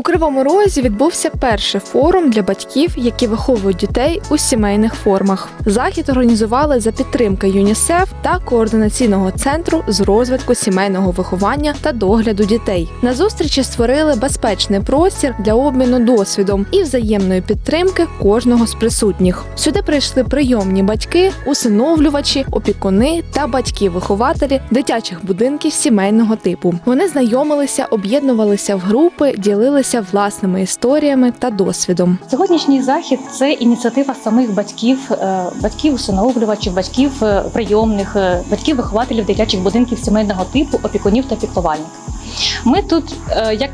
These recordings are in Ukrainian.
У Кривому Розі відбувся перший форум для батьків, які виховують дітей у сімейних формах. Захід організували за підтримки ЮНІСЕФ та координаційного центру з розвитку сімейного виховання та догляду дітей. На зустрічі створили безпечний простір для обміну досвідом і взаємної підтримки кожного з присутніх. Сюди прийшли прийомні батьки, усиновлювачі, опікуни та батьки-вихователі дитячих будинків сімейного типу. Вони знайомилися, об'єднувалися в групи, ділилися власними історіями та досвідом. Сьогоднішній захід це ініціатива самих батьків, е, батьків усиновлювачів, батьків е, прийомних, е, батьків вихователів дитячих будинків сімейного типу, опікунів та піклувальників. Ми тут як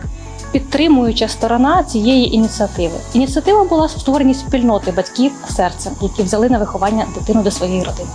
підтримуюча сторона цієї ініціативи. Ініціатива була в створенні спільноти батьків серцем, які взяли на виховання дитину до своєї родини.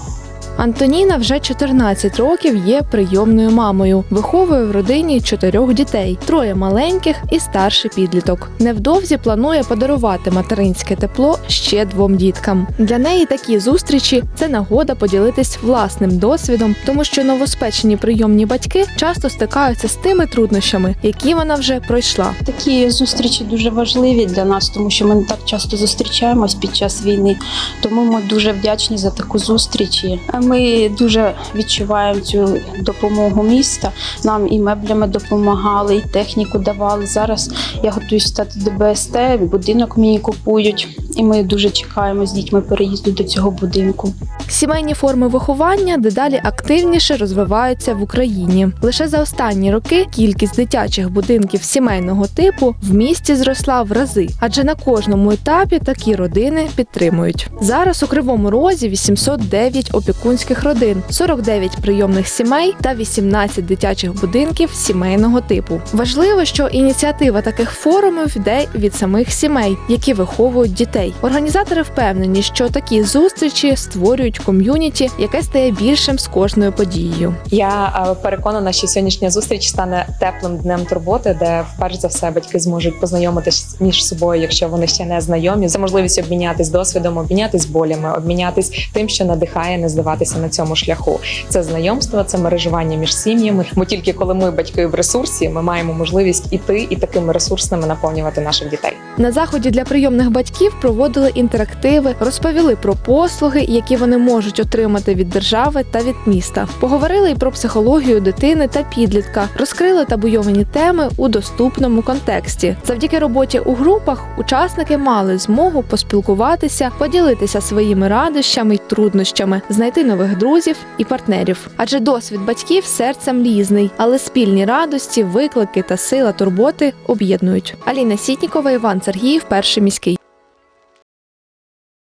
Антоніна вже 14 років є прийомною мамою, виховує в родині чотирьох дітей, троє маленьких і старший підліток. Невдовзі планує подарувати материнське тепло ще двом діткам. Для неї такі зустрічі це нагода поділитись власним досвідом, тому що новоспечені прийомні батьки часто стикаються з тими труднощами, які вона вже пройшла. Такі зустрічі дуже важливі для нас, тому що ми не так часто зустрічаємось під час війни. Тому ми дуже вдячні за таку зустріч. Ми дуже відчуваємо цю допомогу міста. Нам і меблями допомагали, і техніку давали. Зараз я готуюсь стати ДБСТ, будинок мені купують, і ми дуже чекаємо з дітьми переїзду до цього будинку. Сімейні форми виховання дедалі активніше розвиваються в Україні. Лише за останні роки кількість дитячих будинків сімейного типу в місті зросла в рази, адже на кожному етапі такі родини підтримують. Зараз у Кривому Розі 809 опікунських родин, 49 прийомних сімей та 18 дитячих будинків сімейного типу. Важливо, що ініціатива таких форумів йде від самих сімей, які виховують дітей. Організатори впевнені, що такі зустрічі створюють ком'юніті, яке стає більшим з кожною подією. Я е, переконана, що сьогоднішня зустріч стане теплим днем турботи, де вперше за все батьки зможуть познайомитись між собою, якщо вони ще не знайомі. Це можливість обмінятись досвідом, обмінятись болями, обмінятись тим, що надихає не здаватися на цьому шляху. Це знайомство, це мережування між сім'ями. Бо тільки коли ми батьки в ресурсі, ми маємо можливість іти і такими ресурсними наповнювати наших дітей. На заході для прийомних батьків проводили інтерактиви, розповіли про послуги, які вони можуть отримати від держави та від міста. Поговорили і про психологію дитини та підлітка, розкрили табуйовані теми у доступному контексті. Завдяки роботі у групах учасники мали змогу поспілкуватися, поділитися своїми радощами й труднощами, знайти нових друзів і партнерів. Адже досвід батьків серцем різний, але спільні радості, виклики та сила турботи об'єднують. Аліна Сітнікова, Іван Сергіїв, перший міський.